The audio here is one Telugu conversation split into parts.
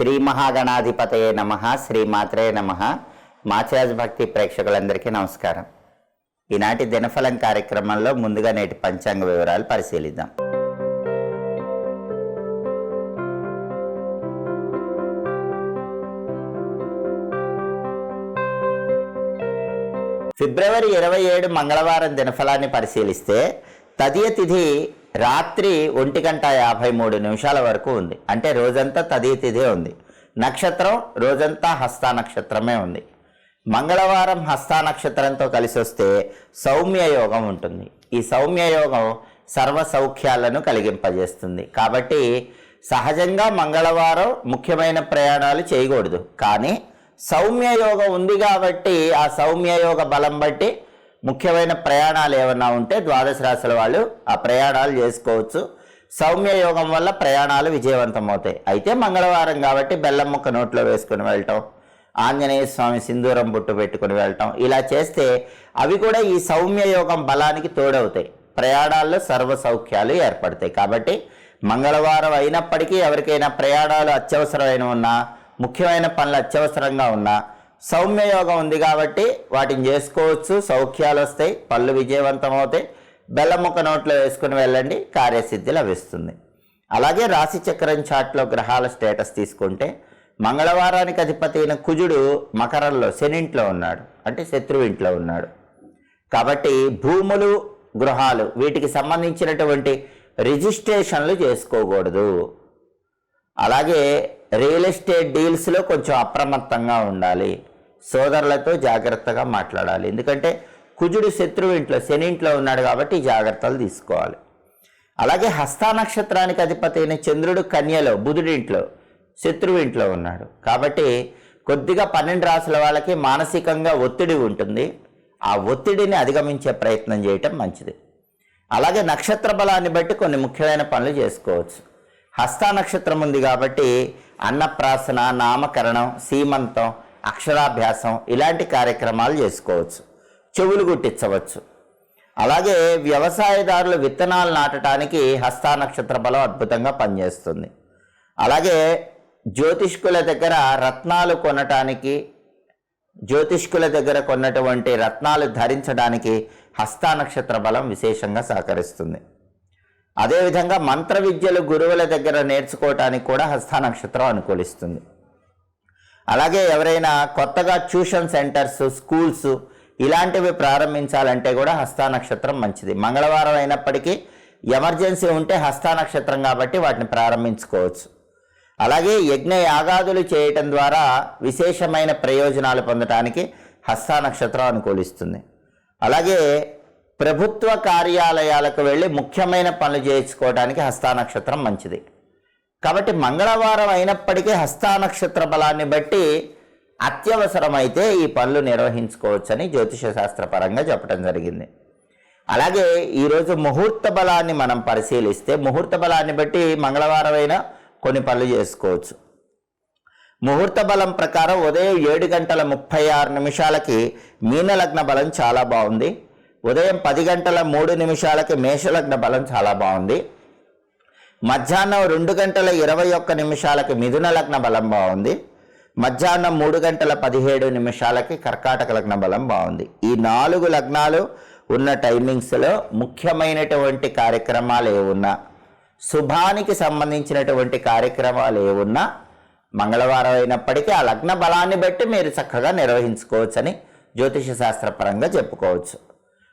శ్రీ మహాగణాధిపతయే నమ శ్రీమాత్రే నమ. మాచిరాజ్ భక్తి ప్రేక్షకులందరికీ నమస్కారం. ఈనాటి దినఫలం కార్యక్రమంలో ముందుగా నేటి పంచాంగ వివరాలు పరిశీలిద్దాం. ఫిబ్రవరి ఇరవై ఏడు మంగళవారం దినఫలాన్ని పరిశీలిస్తే తదియ తిథి రాత్రి ఒంటి గంట యాభై మూడు నిమిషాల వరకు ఉంది. అంటే రోజంతా తదితిదే ఉంది. నక్షత్రం రోజంతా హస్త నక్షత్రమే ఉంది. మంగళవారం హస్త నక్షత్రంతో కలిసి వస్తే సౌమ్య యోగం ఉంటుంది. ఈ సౌమ్య యోగం సర్వ సౌఖ్యాలను కలిగింపజేస్తుంది. కాబట్టి సహజంగా మంగళవారం ముఖ్యమైన ప్రయాణాలు చేయకూడదు. కానీ సౌమ్య యోగం ఉంది కాబట్టి ఆ సౌమ్య యోగ బలం బట్టి ముఖ్యమైన ప్రయాణాలు ఏమన్నా ఉంటే ద్వాదశ రాశుల వాళ్ళు ఆ ప్రయాణాలు చేసుకోవచ్చు. సౌమ్య యోగం వల్ల ప్రయాణాలు విజయవంతం అవుతాయి అయితే మంగళవారం కాబట్టి బెల్లం ముక్క నోట్లో వేసుకుని వెళ్ళటం ఆంజనేయ స్వామి సింధూరం బుట్టు పెట్టుకుని వెళ్ళటం ఇలా చేస్తే అవి కూడా ఈ సౌమ్య యోగం బలానికి తోడవుతాయి. ప్రయాణాల్లో సర్వ సౌఖ్యాలు ఏర్పడతాయి. కాబట్టి మంగళవారం అయినప్పటికీ ఎవరికైనా ప్రయాణాలు అత్యవసరమైన ఉన్నా ముఖ్యమైన పనులు అత్యవసరంగా ఉన్నా సౌమ్య యోగం ఉంది కాబట్టి వాటిని చేసుకోవచ్చు. సౌఖ్యాలు వస్తాయి పళ్ళు విజయవంతం అవుతాయి బెల్లం ముక్క నోట్లో వేసుకుని వెళ్ళండి కార్యసిద్ధి లభిస్తుంది. అలాగే రాశి చక్రం చాట్లో గ్రహాల స్టేటస్ తీసుకుంటే మంగళవారానికి అధిపతి అయిన కుజుడు మకరంలో శనింట్లో ఉన్నాడు. అంటే శత్రువింట్లో ఉన్నాడు. కాబట్టి భూములు గృహాలు వీటికి సంబంధించినటువంటి రిజిస్ట్రేషన్లు చేసుకోకూడదు. అలాగే రియల్ ఎస్టేట్ డీల్స్లో కొంచెం అప్రమత్తంగా ఉండాలి. సోదరులతో జాగ్రత్తగా మాట్లాడాలి. ఎందుకంటే కుజుడు శత్రువు ఇంట్లో శని ఇంట్లో ఉన్నాడు కాబట్టి జాగ్రత్తలు తీసుకోవాలి. అలాగే హస్తానక్షత్రానికి అధిపతి అయిన చంద్రుడు కన్యలో బుధుడి ఇంట్లో శత్రువు ఇంట్లో ఉన్నాడు. కాబట్టి కొద్దిగా పన్నెండు రాసుల వాళ్ళకి మానసికంగా ఒత్తిడి ఉంటుంది. ఆ ఒత్తిడిని అధిగమించే ప్రయత్నం చేయటం మంచిది. అలాగే నక్షత్ర బలాన్ని బట్టి కొన్ని ముఖ్యమైన పనులు చేసుకోవచ్చు. హస్త నక్షత్రం ఉంది కాబట్టి అన్నప్రాసన నామకరణం సీమంతం అక్షరాభ్యాసం ఇలాంటి కార్యక్రమాలు చేసుకోవచ్చు. చెవులు గుట్టించవచ్చు అలాగే వ్యవసాయదారులు విత్తనాలు నాటడానికి హస్తానక్షత్ర బలం అద్భుతంగా పనిచేస్తుంది. అలాగే జ్యోతిష్కుల దగ్గర రత్నాలు కొనటానికి జ్యోతిష్కుల దగ్గర కొన్నటువంటి రత్నాలు ధరించడానికి హస్తానక్షత్ర బలం విశేషంగా సహకరిస్తుంది. అదేవిధంగా మంత్ర విద్యలు గురువుల దగ్గర నేర్చుకోవటానికి కూడా హస్తానక్షత్రం అనుకూలిస్తుంది. అలాగే ఎవరైనా కొత్తగా ట్యూషన్ సెంటర్స్ స్కూల్స్ ఇలాంటివి ప్రారంభించాలంటే కూడా హస్తా నక్షత్రం మంచిది. మంగళవారం అయినప్పటికీ ఎమర్జెన్సీ ఉంటే హస్తా నక్షత్రం కాబట్టి వాటిని ప్రారంభించుకోవచ్చు. అలాగే యజ్ఞ యాగాదులు చేయటం ద్వారా విశేషమైన ప్రయోజనాలు పొందటానికి హస్తా నక్షత్రం అనుకూలిస్తుంది. అలాగే ప్రభుత్వ కార్యాలయాలకు వెళ్ళి ముఖ్యమైన పనులు చేయించుకోవడానికి హస్తా నక్షత్రం మంచిది. కాబట్టి మంగళవారం అయినప్పటికీ హస్తా నక్షత్ర బలాన్ని బట్టి అత్యవసరమైతే ఈ పనులు నిర్వహించుకోవచ్చని జ్యోతిష శాస్త్రపరంగా చెప్పడం జరిగింది. అలాగే ఈరోజు ముహూర్త బలాన్ని మనం పరిశీలిస్తే ముహూర్త బలాన్ని బట్టి మంగళవారం అయినా కొన్ని పనులు చేసుకోవచ్చు. ముహూర్త బలం ప్రకారం ఉదయం ఏడు గంటల ముప్పై ఆరు నిమిషాలకి మీనలగ్న బలం చాలా బాగుంది. ఉదయం పది గంటల మూడు నిమిషాలకి మేషలగ్న బలం చాలా బాగుంది. మధ్యాహ్నం రెండు గంటల ఇరవై ఒక్క నిమిషాలకి మిథున లగ్న బలం బాగుంది. మధ్యాహ్నం మూడు గంటల పదిహేడు నిమిషాలకి కర్కాటక లగ్న బలం బాగుంది. ఈ నాలుగు లగ్నాలు ఉన్న టైమింగ్స్లో ముఖ్యమైనటువంటి కార్యక్రమాలు ఏమున్నా శుభానికి సంబంధించినటువంటి కార్యక్రమాలు ఏమున్నా మంగళవారం అయినప్పటికీ ఆ లగ్న బలాన్ని బట్టి మీరు చక్కగా నిర్వహించుకోవచ్చని జ్యోతిష శాస్త్రపరంగా చెప్పుకోవచ్చు.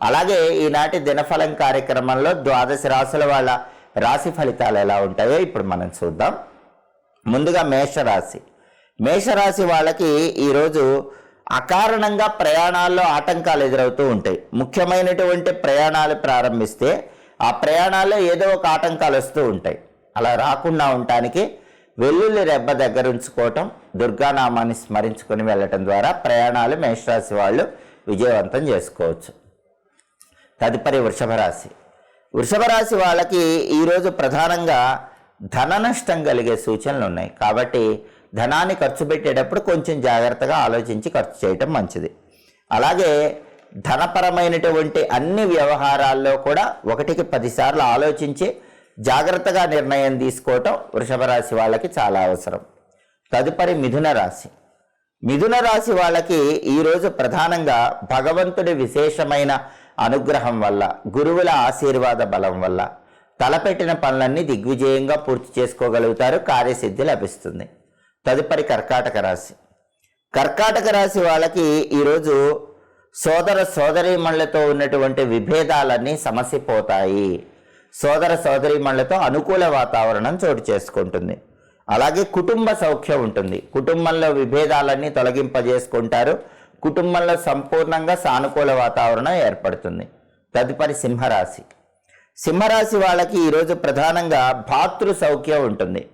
అలాగే ఈనాటి దినఫలం కార్యక్రమంలో ద్వాదశ రాశుల వాళ్ళ రాశి ఫలితాలు ఎలా ఉంటాయో ఇప్పుడు మనం చూద్దాం. ముందుగా మేషరాశి. మేషరాశి వాళ్ళకి ఈరోజు అకారణంగా ప్రయాణాల్లో ఆటంకాలు ఎదురవుతూ ఉంటాయి. ముఖ్యమైనటువంటి ప్రయాణాలు ప్రారంభిస్తే ఆ ప్రయాణాల్లో ఏదో ఒక ఆటంకాలు వస్తూ ఉంటాయి. అలా రాకుండా ఉండటానికి వెల్లుల్లి రెబ్బ దగ్గర ఉంచుకోవటం దుర్గానామాన్ని స్మరించుకొని వెళ్ళటం ద్వారా ప్రయాణాలు మేషరాశి వాళ్ళు విజయవంతం చేసుకోవచ్చు. తదుపరి వృషభ రాశి. వృషభ రాశి వాళ్ళకి ఈరోజు ప్రధానంగా ధన నష్టం కలిగే సూచనలు ఉన్నాయి. కాబట్టి ధనాన్ని ఖర్చు పెట్టేటప్పుడు కొంచెం జాగ్రత్తగా ఆలోచించి ఖర్చు చేయటం మంచిది. అలాగే ధనపరమైనటువంటి అన్ని వ్యవహారాల్లో కూడా ఒకటికి పదిసార్లు ఆలోచించి జాగ్రత్తగా నిర్ణయం తీసుకోవటం వృషభ రాశి వాళ్ళకి చాలా అవసరం. తదుపరి మిథున రాశి. మిథున రాశి వాళ్ళకి ఈరోజు ప్రధానంగా భగవంతుడి విశేషమైన అనుగ్రహం వల్ల గురువుల ఆశీర్వాద బలం వల్ల తలపెట్టిన పనులన్నీ దిగ్విజయంగా పూర్తి చేసుకోగలుగుతారు కార్యసిద్ధి లభిస్తుంది. తదుపరి కర్కాటక రాశి. కర్కాటక రాశి వాళ్ళకి ఈరోజు సోదర సోదరీమణులతో ఉన్నటువంటి విభేదాలన్నీ సమసిపోతాయి. సోదర సోదరీమణులతో అనుకూల వాతావరణం చోటు చేసుకుంటుంది. అలాగే కుటుంబ సౌఖ్యం ఉంటుంది. కుటుంబంలో విభేదాలన్నీ తొలగింపజేసుకుంటారు. కుటుంబంలో సంపూర్ణంగా సానుకూల వాతావరణం ఏర్పడుతుంది. తదుపరి సింహరాశి. సింహరాశి వాళ్ళకి ఈరోజు ప్రధానంగా భాతృ సౌఖ్యం ఉంటుంది.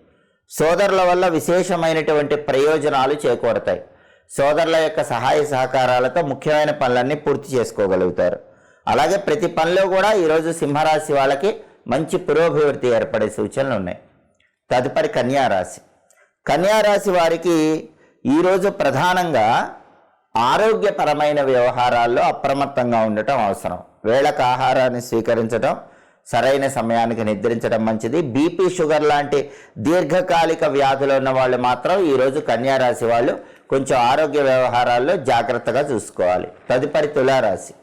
సోదరుల వల్ల విశేషమైనటువంటి ప్రయోజనాలు చేకూరతాయి. సోదరుల యొక్క సహాయ సహకారాలతో ముఖ్యమైన పనులన్నీ పూర్తి చేసుకోగలుగుతారు. అలాగే ప్రతి పనిలో కూడా ఈరోజు సింహరాశి వాళ్ళకి మంచి పురోభివృద్ధి ఏర్పడే సూచనలు ఉన్నాయి. తదుపరి కన్యారాశి. కన్యారాశి వారికి ఈరోజు ప్రధానంగా ఆరోగ్యపరమైన వ్యవహారాల్లో అప్రమత్తంగా ఉండటం అవసరం. వేళకు ఆహారాన్ని స్వీకరించడం సరైన సమయానికి నిద్రించడం మంచిది. బీపీ షుగర్ లాంటి దీర్ఘకాలిక వ్యాధులు ఉన్న వాళ్ళు మాత్రం ఈరోజు కన్యారాశి వాళ్ళు కొంచెం ఆరోగ్య వ్యవహారాల్లో జాగ్రత్తగా చూసుకోవాలి. తదుపరి తులారాశి.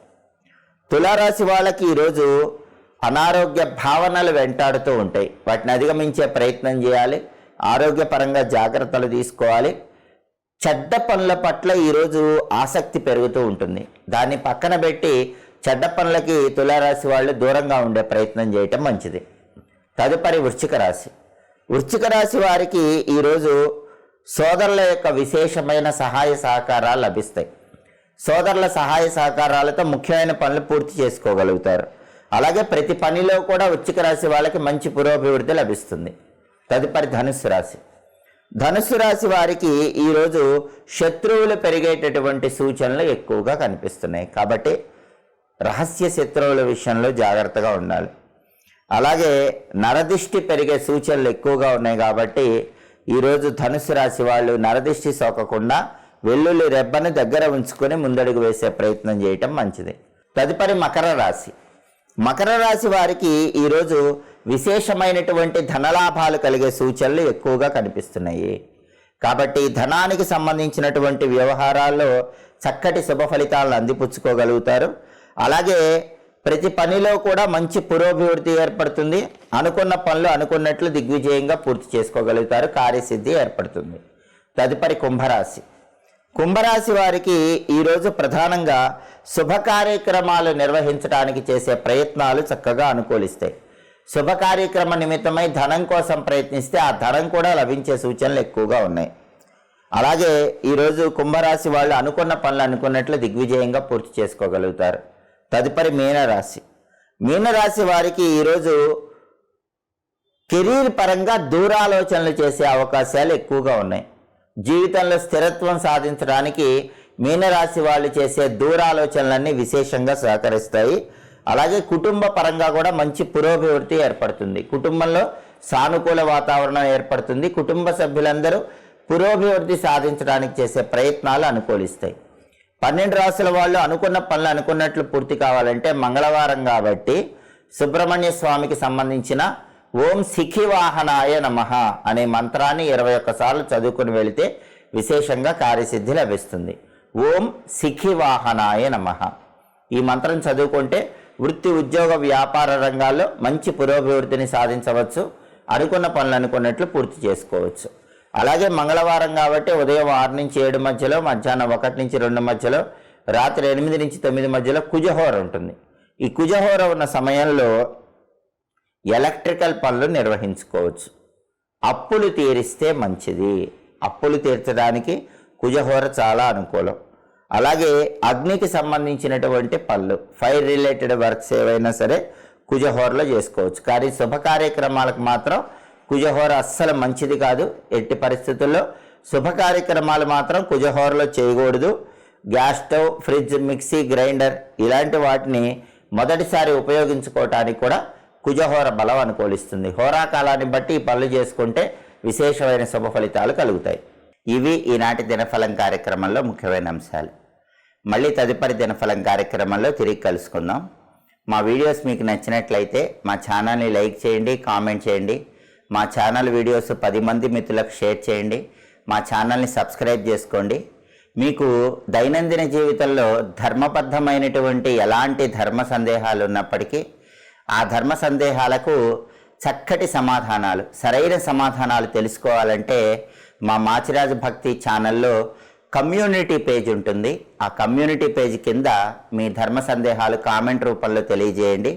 తులారాశి వాళ్ళకి ఈరోజు అనారోగ్య భావనలు వెంటాడుతూ ఉంటాయి. వాటిని అధిగమించే ప్రయత్నం చేయాలి. ఆరోగ్యపరంగా జాగ్రత్తలు తీసుకోవాలి. చెడ్డ పనుల పట్ల ఈరోజు ఆసక్తి పెరుగుతూ ఉంటుంది. దాన్ని పక్కన పెట్టి చెడ్డ పనులకి తులారాశి వాళ్ళు దూరంగా ఉండే ప్రయత్నం చేయటం మంచిది. తదుపరి వృశ్చిక రాశి. వృశ్చిక రాశి వారికి ఈరోజు సోదరుల యొక్క విశేషమైన సహాయ సహకారాలు లభిస్తాయి. సోదరుల సహాయ సహకారాలతో ముఖ్యమైన పనులు పూర్తి చేసుకోగలుగుతారు. అలాగే ప్రతి పనిలో కూడా వృశ్చిక రాశి వాళ్ళకి మంచి పురోభివృద్ధి లభిస్తుంది. తదుపరి ధనుస్సు రాశి. ధనుసు రాశి వారికి ఈరోజు శత్రువులు పెరిగేటటువంటి సూచనలు ఎక్కువగా కనిపిస్తున్నాయి. కాబట్టి రహస్య శత్రువుల విషయంలో జాగ్రత్తగా ఉండాలి. అలాగే నరదిష్టి పెరిగే సూచనలు ఎక్కువగా ఉన్నాయి కాబట్టి ఈరోజు ధనుసు రాశి వాళ్ళు నరదిష్టి సోకకుండా వెల్లుల్లి రెబ్బను దగ్గర ఉంచుకొని ముందడుగు వేసే ప్రయత్నం చేయటం మంచిది. తదుపరి మకర రాశి. మకర రాశి వారికి ఈరోజు విశేషమైనటువంటి ధనలాభాలు కలిగే సూచనలు ఎక్కువగా కనిపిస్తున్నాయి. కాబట్టి ధనానికి సంబంధించినటువంటి వ్యవహారాల్లో చక్కటి శుభ ఫలితాలను అందిపుచ్చుకోగలుగుతారు. అలాగే ప్రతి పనిలో కూడా మంచి పురోభివృద్ధి ఏర్పడుతుంది. అనుకున్న పనులు అనుకున్నట్లు దిగ్విజయంగా పూర్తి చేసుకోగలుగుతారు. కార్యసిద్ధి ఏర్పడుతుంది. తదుపరి కుంభరాశి. కుంభరాశి వారికి ఈరోజు ప్రధానంగా శుభ కార్యక్రమాలు నిర్వహించడానికి చేసే ప్రయత్నాలు చక్కగా అనుకూలిస్తాయి. శుభ కార్యక్రమ నిమిత్తమై ధనం కోసం ప్రయత్నిస్తే ఆ ధనం కూడా లభించే సూచనలు ఎక్కువగా ఉన్నాయి. అలాగే ఈరోజు కుంభరాశి వాళ్ళు అనుకున్న పనులు అనుకున్నట్లు దిగ్విజయంగా పూర్తి చేసుకోగలుగుతారు. తదుపరి మీనరాశి. మీనరాశి వారికి ఈరోజు కెరీర్ పరంగా దూరాలోచనలు చేసే అవకాశాలు ఎక్కువగా ఉన్నాయి. జీవితంలో స్థిరత్వం సాధించడానికి మీనరాశి వాళ్ళు చేసే దూరాలోచనలన్నీ విశేషంగా సహకరిస్తాయి. అలాగే కుటుంబ పరంగా కూడా మంచి పురోభివృద్ధి ఏర్పడుతుంది. కుటుంబంలో సానుకూల వాతావరణం ఏర్పడుతుంది. కుటుంబ సభ్యులందరూ పురోభివృద్ధి సాధించడానికి చేసే ప్రయత్నాలు అనుకూలిస్తాయి. పన్నెండు రాసుల వాళ్ళు అనుకున్న పనులు అనుకున్నట్లు పూర్తి కావాలంటే మంగళవారం కాబట్టి సుబ్రహ్మణ్య స్వామికి సంబంధించిన ఓం సిఖి వాహనాయ నమ అనే మంత్రాన్ని ఇరవై ఒక్కసార్లు చదువుకుని వెళితే విశేషంగా కార్యసిద్ధి లభిస్తుంది. ఓం సిఖి వాహనాయ నమ. ఈ మంత్రం చదువుకుంటే వృత్తి ఉద్యోగ వ్యాపార రంగాల్లో మంచి పురోభివృద్ధిని సాధించవచ్చు అనుకున్న పనులు అనుకున్నట్లు పూర్తి చేసుకోవచ్చు. అలాగే మంగళవారం కాబట్టి ఉదయం ఆరు నుంచి ఏడు మధ్యలో మధ్యాహ్నం ఒకటి నుంచి రెండు మధ్యలో రాత్రి ఎనిమిది నుంచి తొమ్మిది మధ్యలో కుజహోర ఉంటుంది. ఈ కుజహోర ఉన్న సమయంలో ఎలక్ట్రికల్ పనులు నిర్వహించుకోవచ్చు. అప్పులు తీరిస్తే మంచిది. అప్పులు తీర్చడానికి కుజహోర చాలా అనుకూలం. అలాగే అగ్నికి సంబంధించినటువంటి పనులు ఫైర్ రిలేటెడ్ వర్క్స్ ఏవైనా సరే కుజహోరలో చేసుకోవచ్చు. కానీ శుభ కార్యక్రమాలకు మాత్రం కుజహోర అస్సలు మంచిది కాదు. ఎట్టి పరిస్థితుల్లో శుభ కార్యక్రమాలు మాత్రం కుజహోరలో చేయకూడదు. Gas stove fridge mixie grinder ఇలాంటి వాటిని మొదటిసారి ఉపయోగించుకోవటానికి కూడా కుజహోర బలం అనుకూలిస్తుంది హోరాకాలాన్ని బట్టి ఈ పనులు చేసుకుంటే విశేషమైన శుభ ఫలితాలు కలుగుతాయి. ఇవి ఈనాటి దినఫలం కార్యక్రమంలో ముఖ్యమైన అంశాలు. మళ్ళీ తదుపరి దినఫలం కార్యక్రమంలో తిరిగి కలుసుకుందాం. మా వీడియోస్ మీకు నచ్చినట్లయితే మా ఛానల్ని లైక్ చేయండి కామెంట్ చేయండి. మా ఛానల్ వీడియోస్ పది మంది మిత్రులకు షేర్ చేయండి. మా ఛానల్ని సబ్స్క్రైబ్ చేసుకోండి. మీకు దైనందిన జీవితంలో ధర్మబద్ధమైనటువంటి ఎలాంటి ధర్మ సందేహాలు ఉన్నప్పటికీ ఆ ధర్మ సందేహాలకు చక్కటి సమాధానాలు సరైన సమాధానాలు తెలుసుకోవాలంటే మా మాచిరాజు భక్తి ఛానల్లో కమ్యూనిటీ పేజ్ ఉంటుంది. ఆ కమ్యూనిటీ పేజ్ కింద మీ ధర్మ సందేహాలు కామెంట్ రూపంలో తెలియజేయండి.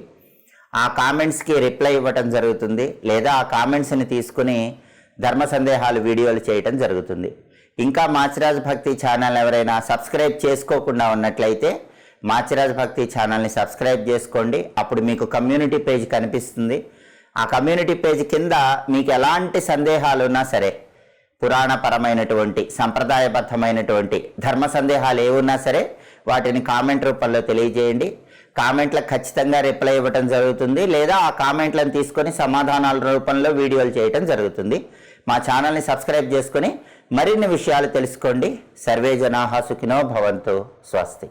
ఆ కామెంట్స్కి రిప్లై ఇవ్వటం జరుగుతుంది. లేదా ఆ కామెంట్స్ని తీసుకుని ధర్మ సందేహాలు వీడియోలు చేయటం జరుగుతుంది. ఇంకా మాచిరాజ్ భక్తి ఛానల్ ఎవరైనా సబ్స్క్రైబ్ చేసుకోకుండా ఉన్నట్లయితే మాచిరాజ్ భక్తి ఛానల్ని సబ్స్క్రైబ్ చేసుకోండి. అప్పుడు మీకు కమ్యూనిటీ పేజ్ కనిపిస్తుంది. ఆ కమ్యూనిటీ పేజ్ కింద మీకు ఎలాంటి సందేహాలు ఉన్నా సరే పురాణపరమైనటువంటి సంప్రదాయబద్ధమైనటువంటి ధర్మ సందేహాలు ఏమున్నా సరే వాటిని కామెంట్ రూపంలో తెలియజేయండి. కామెంట్లకు ఖచ్చితంగా రిప్లై ఇవ్వటం జరుగుతుంది. లేదా ఆ కామెంట్లను తీసుకొని సమాధానాల రూపంలో వీడియోలు చేయటం జరుగుతుంది. మా ఛానల్ని సబ్స్క్రైబ్ చేసుకొని మరిన్ని విషయాలు తెలుసుకోండి. సర్వే జనాహా సుఖినో భవంతు. స్వస్తి.